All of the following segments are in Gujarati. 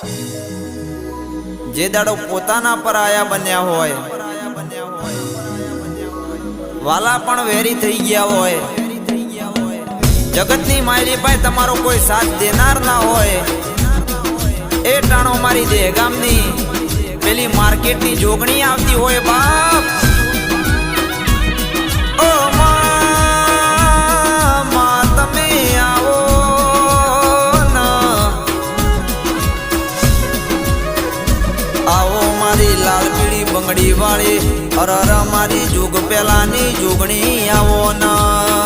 જે દાડો પોતાના પર આયા બન્યા હોય, વાલા પણ વેરી થઈ ગયા હોય. જગતની માયરી ભાઈ તમારો કોઈ સાથ દેનાર ના હોય. એ ટાણો મારી દેહગામની, પેલી માર્કેટની જોગણી આવતી હોય બાપ પેલાની જોગણી આવો ના.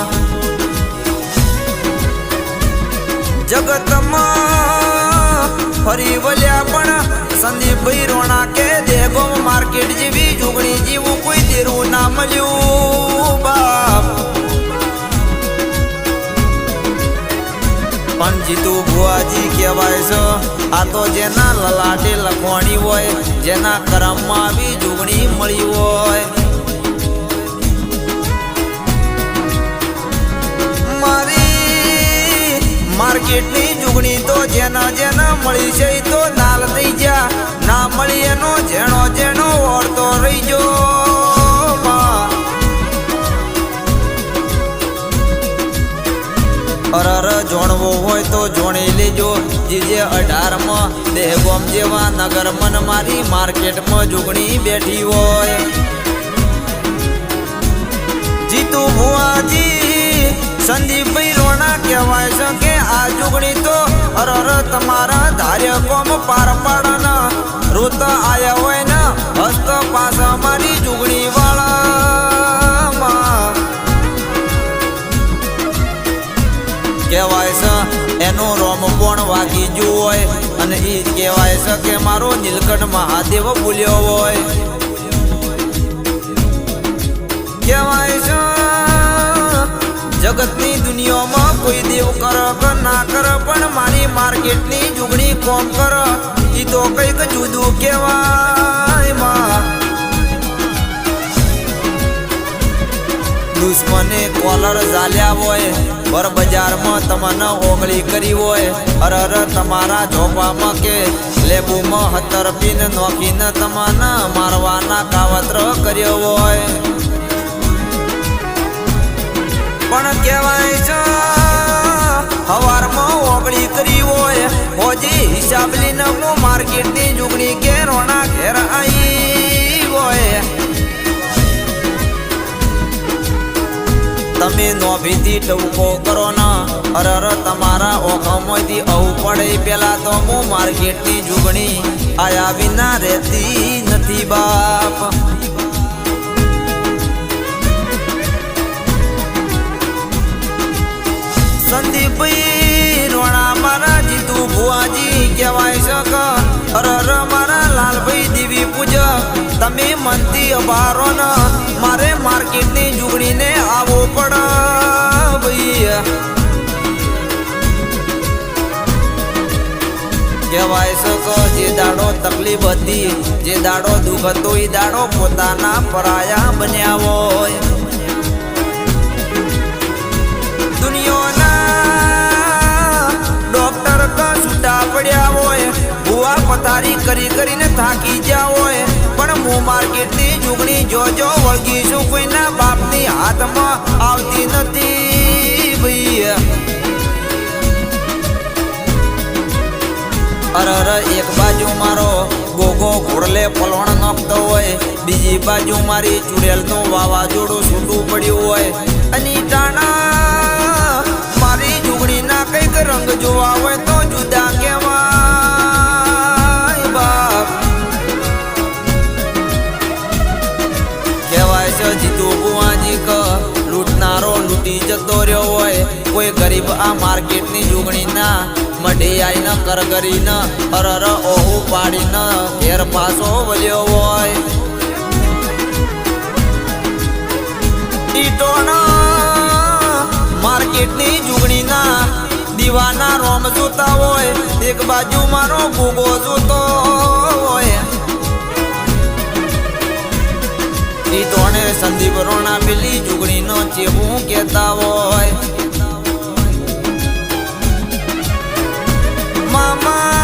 જગતમાં ફરી વળ્યા પણ સંદીપભાઈ રોણા કે દેગો માર્કેટ જેવી જોગણી જેવું કોઈ તેરું ના મળ્યું, બાપ. પણ જીતુ ભુવાજી કહેવાય છે, આ તો જેના લલાટે લખવાણી હોય, જેના કરમમાં આવી જુગણી મળી હોય. માર્કેટની જુગણી તો જેના જેના મળી છે તો નાલ થઈ જા ના મળી એનો જેણો જેણો ઓળતો રહી જો અરર જોણવો હોય તો જોણી લેજો. જીજે અઢારમાં દેહગોમ જેવા નગર મન મારી માર્કેટમાં જુગણી બેઠી હોય. જીતુ ભુવાજી, સંદીપભાઈ રોણા કહેવાય છે કે આ જુગણી તો અરર તમારા ધાર્ય કોમ પાર પાડન. રોત આયા હોય ને હસ્ત પાસ મારી જુગણી વાળા કહેવાય છે, એનું રોમપોણ વાગી ગયું હોય? અને એ કહેવાય છે કે મારો નીલકંઠ મહાદેવ બોલ્યો હોય. કહેવાય છે, જગતની દુનિયામાં કોઈ દેવ કર કે ના કર, પણ મારી માર્કેટની જુગણી કોમ કર? ઈ તો કંઈક જુદું કેવાય દુશ્મને કોલર ઝાલ્યા હોય, પર બજારમાં તમને ઓગળી કરી હોય. અરર તમારા ઝોપામાં કે લેબુમાં હતર પીન નોખીને તમને મારવાના કાવત્ર કર્યો હોય. પણ કહેવાય છે, હવારમાં ઓગણી કરી હોય હોજી હિસાબ લઈને હું માર્કેટની જુગણી ઘેરોના ઘેર આવી હોય. તમે નોભીથી ટવકો કરો ના, અરર તમારા ઓખમોથી આવું પડે. પેલા તો હું માર્કેટની જુગણી આયા વિના રહેતી નથી બાપ. સંદીપભાઈ રોણા મારા જીતુ ભુવાજી કહેવાય શક અરર મારા લાલભાઈ દેવી પૂજક. તમે મનથી અભારો ન, મારે માર્કેટની જુગડીને આવો પડ ભાઈ કહેવાય શકો જે દાડો તકલીફ હતી, જે દાડો દુઃખ હતો એ દાડો પોતાના પરાયા બન્યા હોય. પડ્યા હોય. ભૂવા પથારી કરી કરીને થાકી ગયા હોય. પણ હું માર્કેટની જુગણી જોજો વળગીશું, કોઈના બાપની હાથમાં આવતી નથી એક બાજુ મારો ગોગો ઘોડલે પલોણ નાખતો હોય. બીજી બાજુ મારી ચુડેલનું વાવાઝોડું છૂટું પડ્યું હોય. અને ટાણા મારી જુગણીના કંઈક રંગ જોવા હોય તો જુદા કેવાય ગરીબ આ માર્કેટની જુગણીના મઢી આઈને કરગરીને અરર ઓહુ પાડીને, ઘેર પાછો વળ્યો હોય. માર્કેટની જુગણીના, દીવાના રોમ જોતા હોય, એક બાજુ મારો ભૂગો જોતો હોય. ઈ તોણે સંદીપ રોણા પેલી જુગણીનો ચેવું કેતા હોય. મામા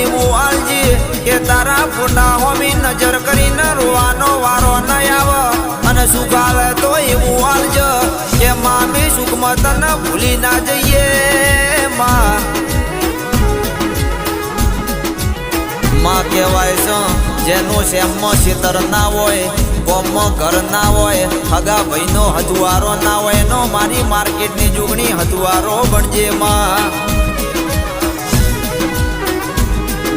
એવું હાલજી કે તારા ફોટા હોમી નજર કરીને રોવાનો વારો ન આવે. અને સુખાલ તો એવું હાલજ કે મામી સુખમાં તને ભૂલી ના જઈએ માં. માં કહેવાય છે, જેનું શેમમાં શીતર ના હોય કોમમાં ઘર ના હોય, હગા ભાઈનો હથુવારો ના હોય નો મારી માર્કેટની જુગણી હથુવારો બનજે માં.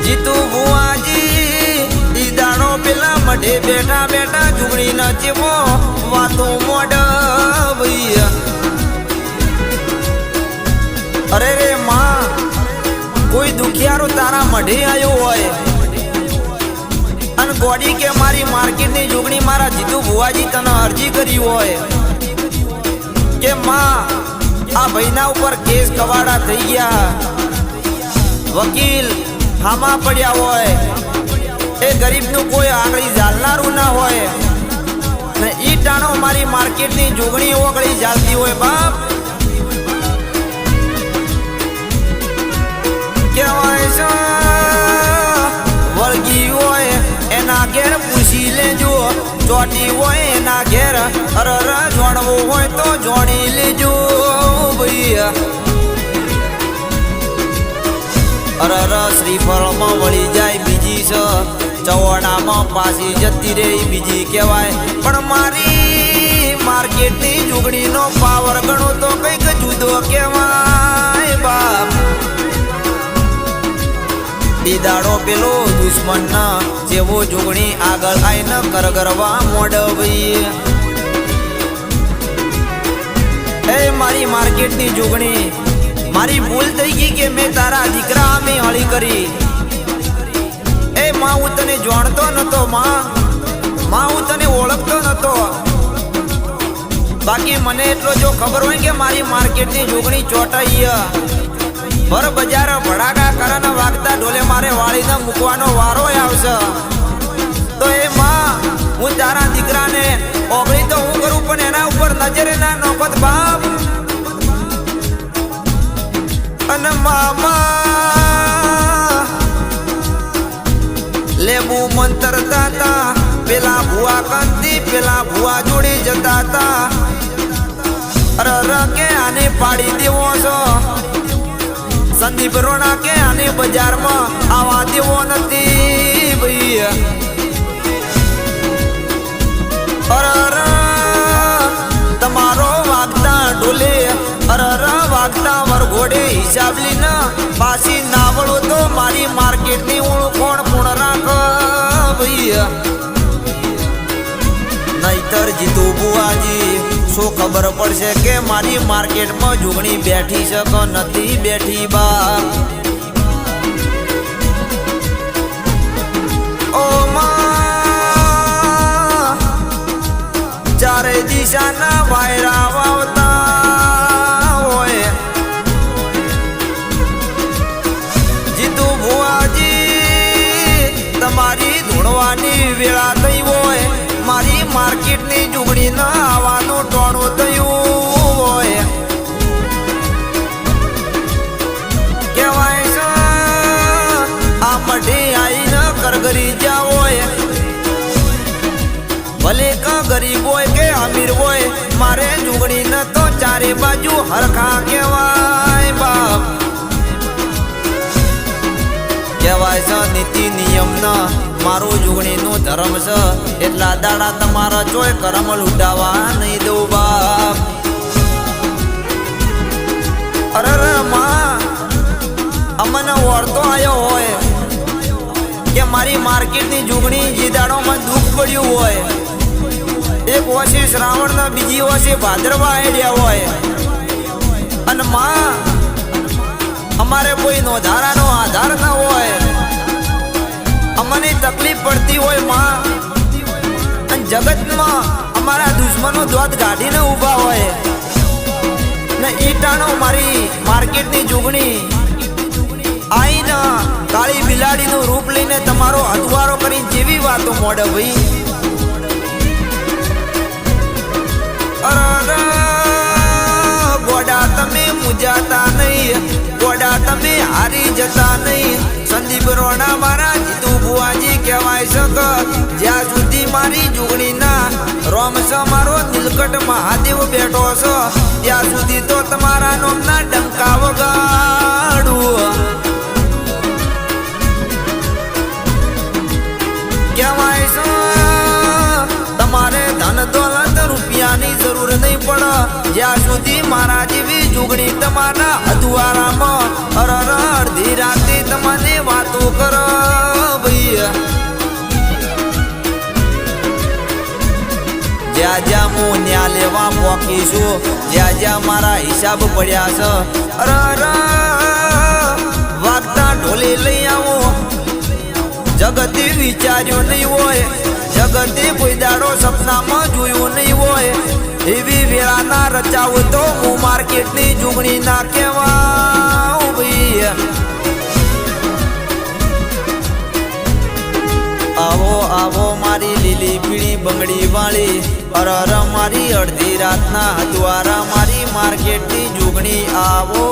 જીતુ બુઆજી દીદાનો પેલા મઢે બેઠા બેઠા જુગણી ન જેવો વાતો મોડ અરે રે માં, કોઈ દુખિયારો તારા મઢે આવ્યો હોય? ગોડી કે મારી માર્કેટની જોગણી મારા જીતુ ભુવાજી તને અરજી કરી હોય. કે માં, આ ભાઈના ઉપર કેસ કવાડા થઈ ગયા. વકીલ હામા પડ્યા હોય. એ ગરીબનું કોઈ આગળ ઝાલનારું ના હોય. ને ઈ ટાણો મારી માર્કેટની જોગણી ઓગળી ઝાલતી હોય, બાપ. કહેવાય છે? ચોટી હોય ના ઘેર અરર જોણવું હોય તો જોણી લેજો ભૈયા. અરર શ્રીફળમાં વળી જાય બીજી સ ચવાડામાં પાછી જતી રે બીજી કહેવાય. પણ મારી માર્કેટની જુગણીનો પાવર ગણો તો કંઈક જુદો કહેવાય બાપ. દીદાડો પેલો દુશ્મન જેવો જોગણી આગળ આઈને કરગરવા મોડવી. એ મારી માર્કેટની જોગણી, મારી ભૂલ થઈ ગઈ કે મેં તારા દીકરા અમે હળી કરી. એ માં હું તને જાણતો નતો માં માં હું તને ઓળખતો નતો. બાકી મને એટલો જો ખબર હોય કે મારી માર્કેટની જોગણી ચોટાઈ ભર બજાર ભડાકા કરન વાગતા ઢોલે મારે વાળીને મૂકવાનો વારો આવશે. તો એ માં, હું તારા દીકરાને ઓગળી તો હું કરું, પણ એના ઉપર નજરે ના નોબત બાપ. અને મામા, લેબુ મંતર દાતા પેલા ભુવા કાંતી, પેલા ભુવા જોડી જતા હતા અરે કે આને પાડી દેવો છો. સંદીપ રોણા કે આને બજારમાં આવા દેવો નથી ભાઈ તમારો વાગતા ડોલે. અરર, વાગતા વરઘોડે હિસાબ લીને. પાછી નાવડો તો મારી માર્કેટની ઓળખોણ પૂર્ણ રાખ ભાઈ નહીતર જીતુ બુઆજી. શું ખબર પડશે કે મારી માર્કેટમાં જુગણી બેઠી શકો નથી બેઠી બા? ઓ ચારે દિશાના વાયરા વાવતા હોય. જીતુ ભુવાજી, તમારી ધૂણવાની વેળા થઈ હોય. મારી માર્કેટની જુગણી ના આવવાનું ટોણું થયું હોય કહેવાય છે આ મઢી આઈને કરગરી જ્યાં હોય ભલે ક ગરીબ હોય કે અમીર હોય મારે જુગડી ન તો ચારે બાજુ હરખા કહેવાય બાપ કહેવાય છે નીતિ નિયમ ના મારું જુગણીનું ધર્મ છે. એટલા દાડા તમારા ચોય કરમ લૂંટાવા નહીં દઉં બાપ. અરે રે માં, અમને ઓળતો આવ્યો હોય કે મારી માર્કેટની જુગણી જીદાડોમાં દુઃખ પડ્યું હોય. એક વર્ષે શ્રાવણ ના બીજી વર્ષે ભાદરવા આઈડિયા હોય. અને માં, અમારે કોઈ નોધારાનો આધાર ના હોય. અમને તકલીફ પડતી હોયમાં. અને જગતમાં અમારા દુશ્મનો ધ્વત કાઢીને ઊભા હોય. ને ઈટાણો મારી માર્કેટની જુગણી આઈને કાળી બિલાડીનું રૂપ લઈને તમારો હથવારો કરી જેવી વાતો મોડે ભાઈ. ગોડા તમે મુજાતા નહીં. ગોડા તમે હારી જતા નહીં. છે જ્યાં સુધી મારી જુગણી ના રોમ છે, મારો નીલકંઠ મહાદેવ બેઠો છે. ત્યાં સુધી તો તમારા નોમના ડંકા વગાડું. કહેવાય છે, તમારે ધન દોલત રૂપિયાની જરૂર નહીં પડે. જ્યાં સુધી મારા જેવી જુગણી તમારા અધુવારામાં અરર અડધી રાતે તમને વાતો કર ભાઈ જ્યાં જ્યાં હું ન્યા લેવા પોકીશું જ્યાં જ્યાં મારા હિસાબ પડ્યા છે. અરર વાગતા ઢોલી લઈ આવો. જગતે વિચાર્યું નહીં હોય જગતે કોઈ સપનામાં જોયું નહીં હોય. એવી વેળાના રચાવ તો હું માર્કેટની જુગણી ના કહેવા આવો આવો મારી લીલી પીળી બંગડી વાળી. અરર મારી અડધી રાતના દ્વારા મારી માર્કેટની જુગણી આવો